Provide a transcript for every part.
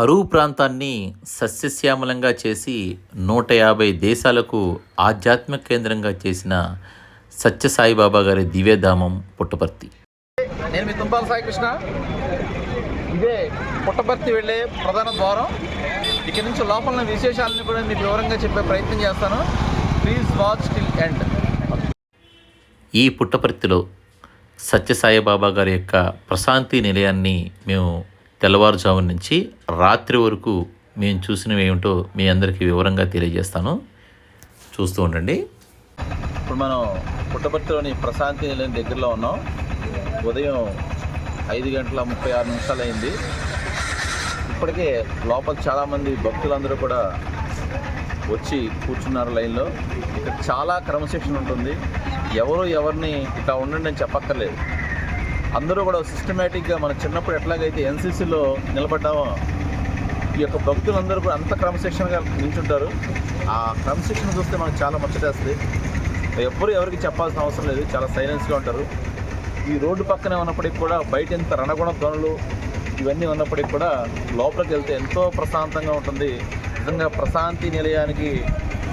కరువు ప్రాంతాన్ని సస్యశ్యామలంగా చేసి నూట యాభై దేశాలకు ఆధ్యాత్మిక కేంద్రంగా చేసిన సత్యసాయిబాబా గారి దివ్యధామం పుట్టపర్తి. నేను మీ తుంపాల సాయికృష్ణ. ఇదే పుట్టపర్తి వెళ్ళే ప్రధాన ద్వారం. ఇక్కడ నుంచి లోపల ఉన్న విశేషాలను కూడా మీకు వివరంగా చెప్పే ప్రయత్నం చేస్తాను. ప్లీజ్ వాచ్ టిల్ ఎండ్ ఈ పుట్టపర్తిలో సత్యసాయిబాబా గారి యొక్క ప్రశాంతి నిలయాన్ని మేము తెల్లవారుజాము నుంచి రాత్రి వరకు మేము చూసినవి ఏమిటో మీ అందరికీ వివరంగా తెలియజేస్తాను. చూస్తూ ఉండండి. ఇప్పుడు మనం పుట్టపర్తిలోని ప్రశాంతి నిలయం దగ్గరలో ఉన్నాం. ఉదయం ఐదు గంటల ముప్పై ఆరు నిమిషాలు అయింది ఇప్పటికే లోపల చాలామంది భక్తులందరూ కూడా వచ్చి కూర్చున్నారు లైన్లో. ఇక్కడ చాలా క్రమశిక్షణ ఉంటుంది. ఎవరు ఎవరిని ఇట్లా ఉండండి అని చెప్పక్కర్లేదు. అందరూ కూడా సిస్టమేటిక్గా మన చిన్నప్పుడు ఎట్లాగైతే ఎన్సీసీలో నిలబడ్డామో ఈ యొక్క భక్తులందరూ కూడా అంత క్రమశిక్షణగా నిల్చుంటారు ఆ క్రమశిక్షణ చూస్తే మనకు చాలా ముచ్చటేస్తుంది. ఎవ్వరు ఎవరికి చెప్పాల్సిన అవసరం లేదు. చాలా సైలెన్స్గా ఉంటారు. ఈ రోడ్డు పక్కనే ఉన్నప్పటికి కూడా బయట ఇంత రణగుణ ధ్వనులు ఇవన్నీ ఉన్నప్పటికి కూడా లోపలికి వెళ్తే ఎంతో ప్రశాంతంగా ఉంటుంది. నిజంగా ప్రశాంతి నిలయానికి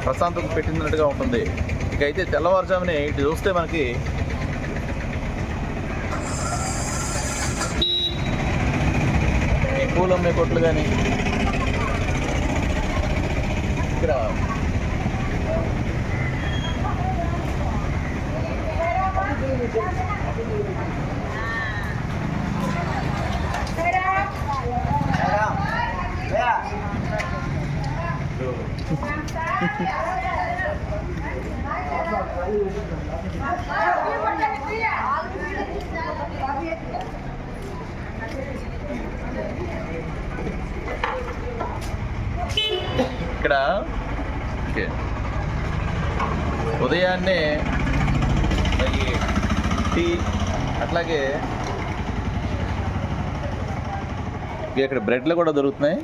ప్రశాంతత పెట్టినట్టుగా ఉంటుంది. ఇక అయితే తెల్లవారుజామునే ఇటు చూస్తే మనకి పూలు అమ్మే కొట్లు కానీ. ఇక్కడ ఓకే. ఉదయాన్నే మనకి టీ అట్లాగే ఇక ఇక్కడ బ్రెడ్లు కూడా దొరుకుతున్నాయి.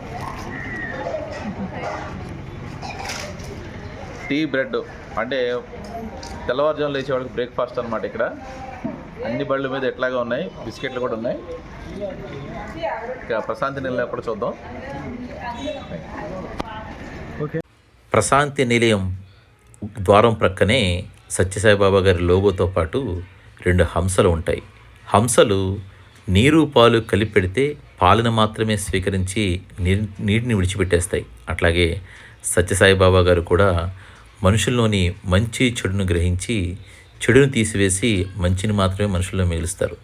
Tea bread. అంటే తెల్లవారుజాము లేచే వాళ్ళకి బ్రేక్ఫాస్ట్ అనమాట ఇక్కడ. అన్ని బళ్ళ మీద ఎట్లాగా ఉన్నాయి బిస్కెట్లు కూడా ఉన్నాయి. ఇక ప్రశాంతి నిలయం కూడా చూద్దాం. ప్రశాంతి నిలయం ద్వారం ప్రక్కనే సత్యసాయిబాబా గారి లోగోతో పాటు రెండు హంసలు ఉంటాయి. హంసలు నీరు పాలు కలిపి పెడితే పాలను మాత్రమే స్వీకరించి నీరు నీటిని విడిచిపెట్టేస్తాయి. అట్లాగే సత్యసాయిబాబా గారు కూడా మనుషుల్లోని మంచి చెడును గ్రహించి చెడును తీసివేసి మంచిని మాత్రమే మనుషుల్లో మిగులుస్తారు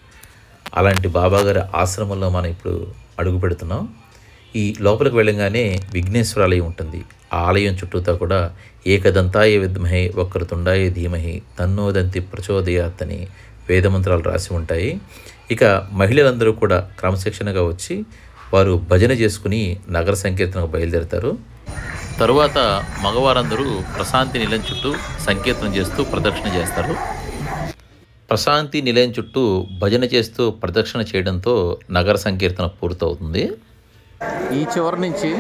అలాంటి బాబాగారి ఆశ్రమంలో మనం ఇప్పుడు అడుగు పెడుతున్నాం. ఈ లోపలికి వెళ్ళగానే విఘ్నేశ్వరాలయం ఉంటుంది. ఆ ఆలయం చుట్టూతా కూడా ఏకదంతాయ విద్మహే వక్రతుండాయ ధీమహి తన్నోదంతి ప్రచోదయాత్ అని వేదమంత్రాలు రాసి ఉంటాయి. ఇక మహిళలందరూ కూడా క్రమశిక్షణగా వచ్చి వారు భజన చేసుకుని నగర సంకీర్తనకు బయలుదేరతారు. తరువాత మగవారందరూ ప్రశాంతి నిలయం చుట్టూ సంకీర్తనం చేస్తూ ప్రదక్షిణ చేస్తారు. ప్రశాంతి నిలయం చుట్టూ భజన చేస్తూ ప్రదక్షిణ చేయడంతో నగర సంకీర్తన పూర్తవుతుంది. ఈ చివరి నుంచి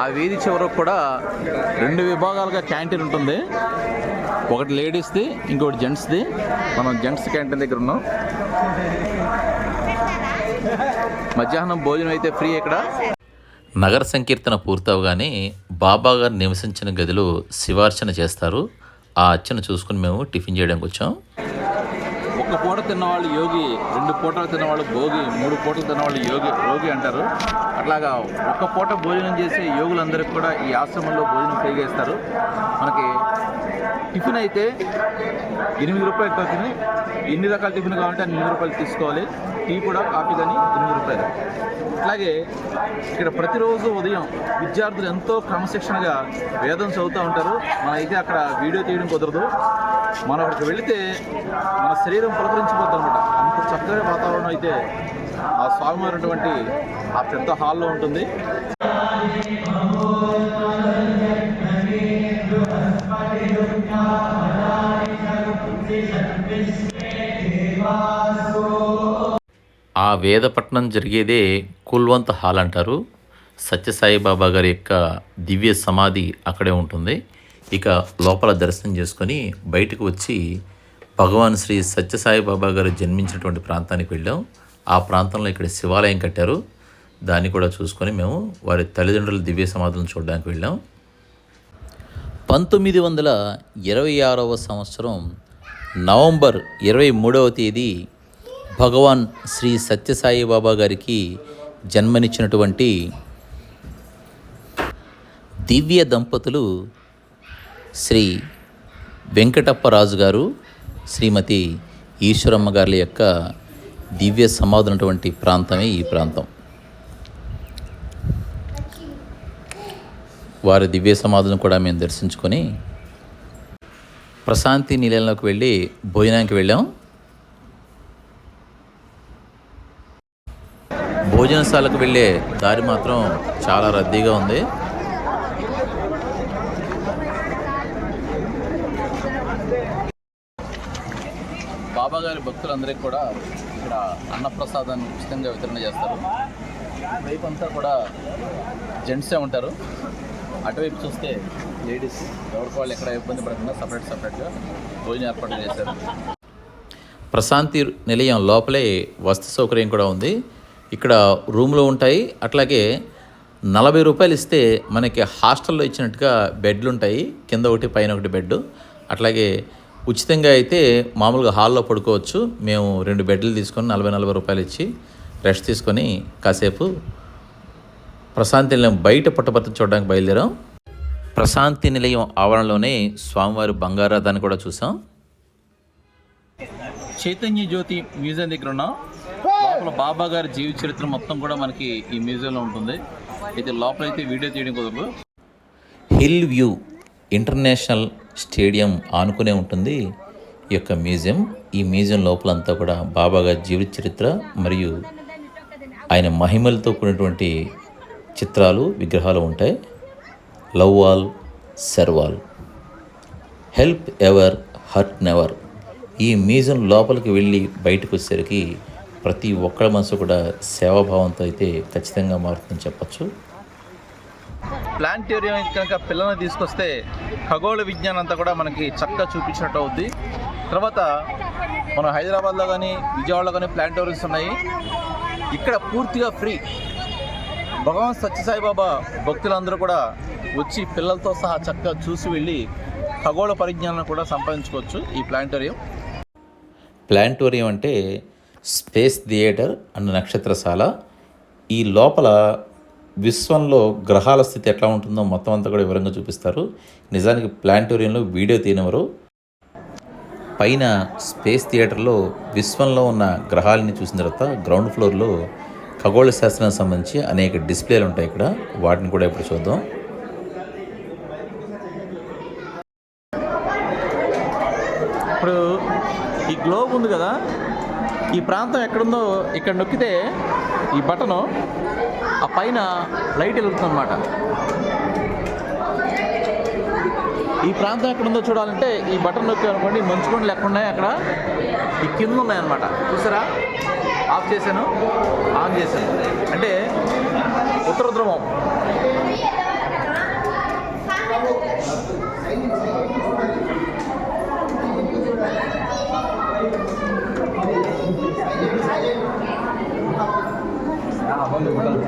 ఆ వీధి చివరకు కూడా రెండు విభాగాలుగా క్యాంటీన్ ఉంటుంది. ఒకటి లేడీస్ది ఇంకొకటి జెంట్స్ది. మనం జెంట్స్ క్యాంటీన్ దగ్గర ఉన్నాం. మధ్యాహ్నం భోజనం అయితే ఫ్రీ ఇక్కడ. నగర సంకీర్తన పూర్తవగానే బాబా గారు నివసించిన గదిలో శివార్చన చేస్తారు. ఆ అచ్చను చూసుకుని మేము టిఫిన్ చేయడానికి వచ్చాం. ఒక్క పూట తిన్నవాళ్ళు యోగి రెండు పూటలు తిన్నవాళ్ళు భోగి మూడు పూటలు తిన్నవాళ్ళు యోగి రోగి అంటారు. అట్లాగా ఒక్క పూట భోజనం చేసే యోగులందరికీ కూడా ఈ ఆశ్రమంలో భోజనం ఫ్రీగా ఇస్తారు మనకి టిఫిన్ అయితే ఎనిమిది రూపాయలు తగ్గింది ఎన్ని రకాల టిఫిన్ కావాలంటే అన్ని ఎనిమిది రూపాయలు తీసుకోవాలి. టీ కూడా కాఫీ కానీ ఎనిమిది రూపాయలు. అట్లాగే ఇక్కడ ప్రతిరోజు ఉదయం విద్యార్థులు ఎంతో క్రమశిక్షణగా వేదం చదువుతూ ఉంటారు. మనైతే అక్కడ వీడియో తీయడం కుదరదు. మనం అక్కడికి వెళితే మన శరీరం పులకరించిపోతుంది అనమాట అంత చక్కగా వాతావరణం అయితే ఆ స్వామివారి ఉన్నటువంటి ఆ పెద్ద హాల్లో ఉంటుంది. ఆ వేదపట్నం జరిగేదే కుల్వంత్ హాల్ అంటారు. సత్యసాయిబాబా గారి యొక్క దివ్య సమాధి అక్కడే ఉంటుంది. ఇక లోపల దర్శనం చేసుకొని బయటకు వచ్చి భగవాన్ శ్రీ సత్యసాయిబాబా గారు జన్మించినటువంటి ప్రాంతానికి వెళ్ళాం. ఆ ప్రాంతంలో ఇక్కడ శివాలయం కట్టారు. దాన్ని కూడా చూసుకొని మేము వారి తల్లిదండ్రుల దివ్య సమాధులను చూడడానికి వెళ్ళాం. పంతొమ్మిది వందల ఇరవై ఆరవ సంవత్సరం నవంబర్ ఇరవై మూడవ తేదీ భగవాన్ శ్రీ సత్యసాయి బాబా గారికి జన్మనిచ్చినటువంటి దివ్య దంపతులు శ్రీ వెంకటప్పరాజు గారు శ్రీమతి ఈశ్వరమ్మ గారి యొక్క దివ్య సమాధునటువంటి ప్రాంతమే ఈ ప్రాంతం. వారి దివ్య సమాధులను కూడా మేము దర్శించుకొని ప్రశాంతి నిలయంలోకి వెళ్ళి భోజనానికి వెళ్ళాం. భోజనశాలకు వెళ్ళే దారి మాత్రం చాలా రద్దీగా ఉంది బాబా గారి భక్తులందరికీ కూడా ఇక్కడ అన్నప్రసాదాన్ని ఉచితంగా వితరణ చేస్తారు. వైపు అంతా కూడా జెంట్సే ఉంటారు. అటువైపు చూస్తే లేడీస్ ఎవరికి వాళ్ళు ఎక్కడ ఇబ్బంది పడకుండా సపరేట్ సపరేట్గా భోజనం ఏర్పాటు చేశారు. ప్రశాంతి నిలయం లోపలే వస్తు సౌకర్యం కూడా ఉంది. ఇక్కడ రూమ్లు ఉంటాయి. అట్లాగే నలభై రూపాయలు ఇస్తే మనకి హాస్టల్లో ఇచ్చినట్టుగా బెడ్లు ఉంటాయి. కింద ఒకటి పైన ఒకటి బెడ్ అట్లాగే ఉచితంగా అయితే మామూలుగా హాల్లో పడుకోవచ్చు. మేము రెండు బెడ్లు తీసుకొని నలభై నలభై రూపాయలు ఇచ్చి రెస్ట్ తీసుకొని కాసేపు ప్రశాంతి నిలయం బయట పుట్టపర్తి చూడడానికి బయలుదేరాం. ప్రశాంతి నిలయం ఆవరణలోనే స్వామివారి బంగారాధాన్ని కూడా చూసాం. చైతన్య జ్యోతి మ్యూజియం దగ్గర ఉన్నాం. లోపల బాబా గారి జీవిత చరిత్ర మొత్తం కూడా మనకి ఈ మ్యూజియంలో ఉంటుంది. అయితే లోపల అయితే వీడియో తీయడం కుదరదు. హిల్ వ్యూ ఇంటర్నేషనల్ స్టేడియం ఆనుకునే ఉంటుంది. ఈ యొక్క మ్యూజియం ఈ మ్యూజియం లోపలంతా కూడా బాబా గారి జీవిత చరిత్ర మరియు ఆయన మహిమలతో కూడినటువంటి చిత్రాలు విగ్రహాలు ఉంటాయి. Love all serve all help ever hurt never. ఈ మ్యూజియం లోపలికి వెళ్ళి బయటకు వచ్చేసరికి ప్రతి ఒక్కరి మనసు కూడా సేవాభావంతో అయితే ఖచ్చితంగా మారుతుందని చెప్పచ్చు. ప్లాంటేరియం కనుక పిల్లల్ని తీసుకొస్తే ఖగోళ విజ్ఞానం అంతా కూడా మనకి చక్కగా చూపించినట్టు అవుద్ది. తర్వాత మన హైదరాబాద్లో కానీ విజయవాడలో కానీ ప్లాంటోరియంస్ ఉన్నాయి. ఇక్కడ పూర్తిగా ఫ్రీ భగవాన్ సత్యసాయిబాబా భక్తులందరూ కూడా వచ్చి పిల్లలతో సహా చక్కగా చూసి వెళ్ళి ఖగోళ పరిజ్ఞానం కూడా సంపాదించుకోవచ్చు ఈ ప్లాంటోరియం ప్లాంటోరియం అంటే స్పేస్ థియేటర్ అండ్ నక్షత్రశాల ఈ లోపల విశ్వంలో గ్రహాల స్థితి ఎట్లా ఉంటుందో మొత్తం అంతా కూడా వివరంగా చూపిస్తారు. నిజానికి ప్లానిటోరియంలో వీడియో తీయనవరు. పైన స్పేస్ థియేటర్లో విశ్వంలో ఉన్న గ్రహాలని చూసిన తర్వాత గ్రౌండ్ ఫ్లోర్లో ఖగోళ శాస్త్రానికి సంబంధించి అనేక డిస్ప్లేలు ఉంటాయి ఇక్కడ. వాటిని కూడా ఇప్పుడు చూద్దాం. ఇప్పుడు ఈ గ్లోబ్ ఉంది కదా ఈ ప్రాంతం ఎక్కడుందో ఇక్కడ నొక్కితే ఈ బటను ఆ పైన లైట్ వెలుగుతుందన్నమాట. ఈ ప్రాంతం ఎక్కడ ఉందో చూడాలంటే ఈ బటన్ నొక్కి అనుకోండి మంచు కొండలు ఎక్కడ ఉన్నాయి అక్కడ. ఈ కింద ఉన్నాయన్నమాట. చూసారా? ఆఫ్ చేశాను ఆన్ చేశాను. అంటే ఉత్తర ధ్రువం.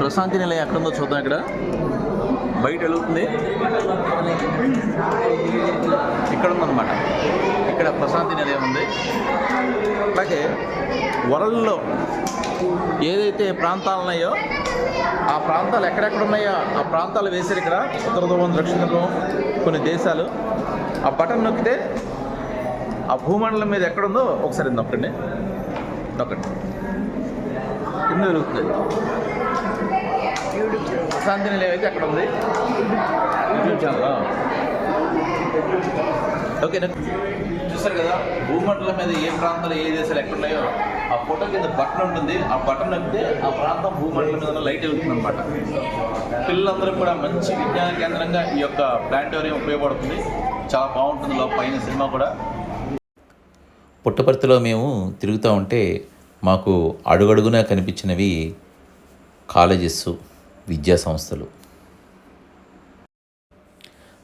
ప్రశాంతి నిలయం ఎక్కడుందో చూద్దాం ఇక్కడ. బయట వెలుగుతుంది. ఇక్కడ ఉందన్నమాట. ఇక్కడ ప్రశాంతి నిలయం ఉంది. అలాగే వరల్డ్లో ఏదైతే ప్రాంతాలు ఉన్నాయో ఆ ప్రాంతాలు ఎక్కడెక్కడ ఉన్నాయో ఆ ప్రాంతాలు వేశారు ఇక్కడ. ఉత్తర ధ్రువం దక్షిణ ధ్రువం కొన్ని దేశాలు. ఆ బటన్ నొక్కితే ఆ భూమండలం మీద ఎక్కడుందో ఒకసారి నొక్కండి. నొక్కండి. కింద వెలుగుతుంది. ప్రశాంతి నిలయం అయితే అక్కడ ఉంది యూట్యూబ్ ఛానల్ ఓకే కదా భూమండలం మీద ఏ ప్రాంతాలు ఏ దేశాలు ఎక్కడున్నాయో? ఆ ఫోటో కింద బటన్ ఉంటుంది. ఆ బటన్ నొక్కితే ఆ ప్రాంతం భూమండలం మీద లైట్ వెళ్తుంది అనమాట పిల్లలందరూ కూడా మంచి విజ్ఞాన కేంద్రంగా ఈ యొక్క ప్లాంటోరియం ఉపయోగపడుతుంది. చాలా బాగుంటుంది లోపల పైన సినిమా కూడా. పుట్టపర్తిలో మేము తిరుగుతూ ఉంటే మాకు అడుగడుగునా కనిపించినవి కాలేజెస్ విద్యా సంస్థలు.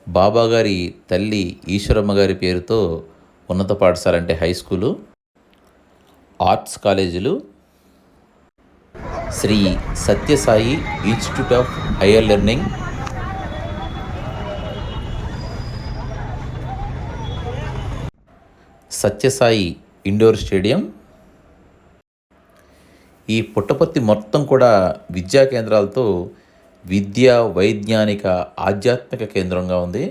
బాబా గారి తల్లి ఈశ్వరమ్మ గారి పేరుతో ఉన్నత పాఠశాల అంటే హై స్కూలు ఆర్ట్స్ కాలేజీలు Shri Sathya Sai institute of higher learning Sathya Sai indoor stadium ఈ పుట్టపర్తి మొత్తం కూడా విద్యా కేంద్రాలతో విద్యా వైజ్ఞానిక ఆధ్యాత్మిక కేంద్రంగా ఉంది.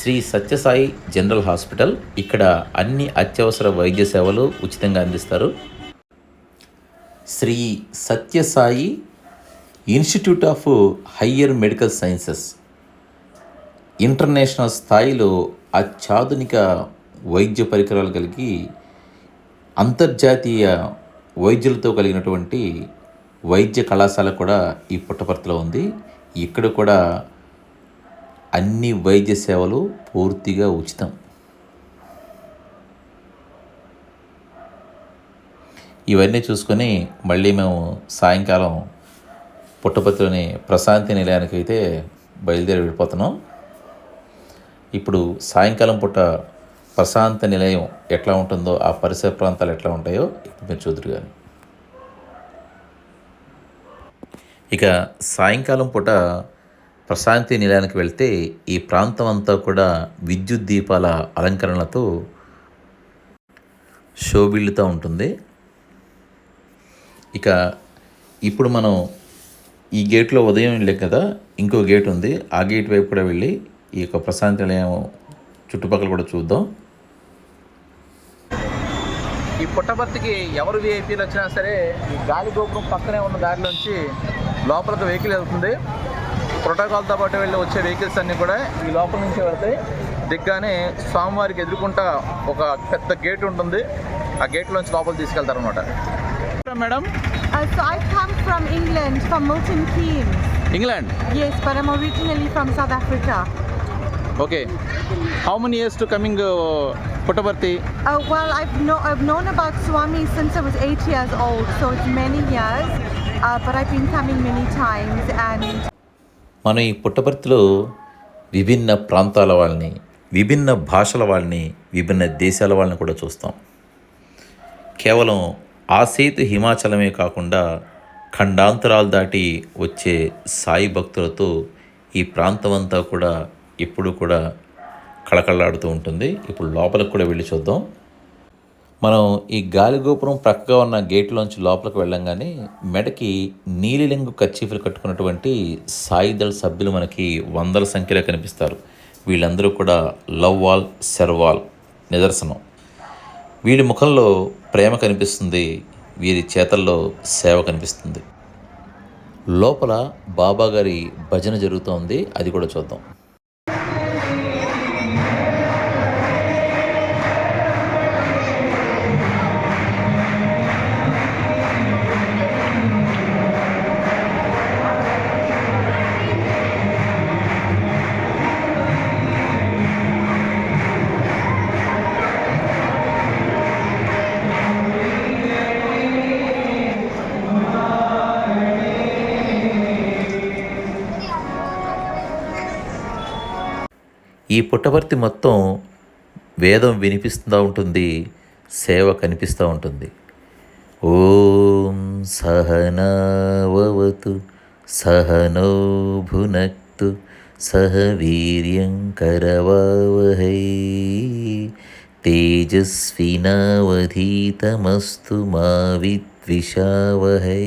శ్రీ సత్యసాయి జనరల్ హాస్పిటల్ ఇక్కడ అన్ని అత్యవసర వైద్య సేవలు ఉచితంగా అందిస్తారు. Shri Sathya Sai institute of higher medical sciences international స్థాయిలో అత్యాధునిక వైద్య పరికరాలు కలిగి అంతర్జాతీయ వైద్యులతో కలిగినటువంటి వైద్య కళాశాల కూడా ఈ పుట్టపర్తిలో ఉంది. ఇక్కడ కూడా అన్ని వైద్య సేవలు పూర్తిగా ఉచితం. ఇవన్నీ చూసుకొని మళ్ళీ మేము సాయంకాలం పుట్టపర్తిలోని ప్రశాంతి నిలయానికి అయితే బయలుదేరి వెళ్ళిపోతున్నాం. ఇప్పుడు సాయంకాలం పూట ప్రశాంత నిలయం ఎట్లా ఉంటుందో ఆ పరిసర ప్రాంతాలు ఎట్లా ఉంటాయో ఇప్పుడు మీరు చూద్దరు కానీ ఇక సాయంకాలం పూట ప్రశాంతి నిలయానికి వెళ్తే ఈ ప్రాంతం అంతా కూడా విద్యుత్ దీపాల అలంకరణలతో శోభిల్లుతూ ఉంటుంది. ఇక ఇప్పుడు మనం ఈ గేట్లో ఉదయం వెళ్ళాం కదా ఇంకో గేట్ ఉంది. ఆ గేట్ వైపు కూడా వెళ్ళి ఈ యొక్క ప్రశాంతి నిలయం చుట్టుపక్కల కూడా చూద్దాం. ఈ పుట్టపర్తికి ఎవరు విఐపీలు వచ్చినా సరే ఈ గాలి గోపురం పక్కనే ఉన్న దారిలోంచి లోపలికి వెహికల్ వెళ్తుంది. ప్రోటోకాల్తో పాటు వెళ్ళి వచ్చే వెహికల్స్ అన్నీ కూడా ఈ లోపల నుంచి వెళ్తాయి. దిగ్గానే స్వామివారికి ఎదుర్కొంటా ఒక పెద్ద గేట్ ఉంటుంది. ఆ గేట్లోంచి లోపల తీసుకెళ్తారు అనమాట madam? Uh, so I come from England, from Milton Keynes. England Yes, but I'm originally from South Africa. Okay how many years to coming Puttaparthi Uh, well, I've, know, I've known about Swami since I was eight years old, so it's many years. Uh, but I've been coming many times, and మనం ఈ పుట్టపర్తిలో విభిన్న ప్రాంతాల వాళ్ళని విభిన్న భాషల వాళ్ళని విభిన్న దేశాల వాళ్ళని కూడా చూస్తాం కేవలం ఆ సేతు హిమాచలమే కాకుండా ఖండాంతరాలు దాటి వచ్చే సాయి భక్తులతో ఈ ప్రాంతం అంతా కూడా ఎప్పుడు కూడా కళకళలాడుతూ ఉంటుంది. ఇప్పుడు లోపలికి కూడా వెళ్ళి చూద్దాం. మనం ఈ గాలి గోపురం ప్రక్కగా ఉన్న గేట్లోంచి లోపలికి వెళ్ళంగానే మెడకి నీలిలింగు కర్చీఫ్లు కట్టుకున్నటువంటి సాయిదళ సభ్యులు మనకి వందల సంఖ్యలో కనిపిస్తారు. వీళ్ళందరూ కూడా లవ్ వాల్ సెర్వాల్ నిదర్శనం. వీడి ముఖంలో ప్రేమ కనిపిస్తుంది. వీరి చేతల్లో సేవ కనిపిస్తుంది. లోపల బాబా గారి భజన జరుగుతోంది. అది కూడా చూద్దాం. ఈ పుట్టవర్తి మొత్తం వేదం వినిపిస్తూ ఉంటుంది సేవ కనిపిస్తూ ఉంటుంది. ఓం సహనావతు సహనో భునక్తు సహ వీర్యం కరవావహై తేజస్వినావధీతమస్తు మా విద్విషావహై.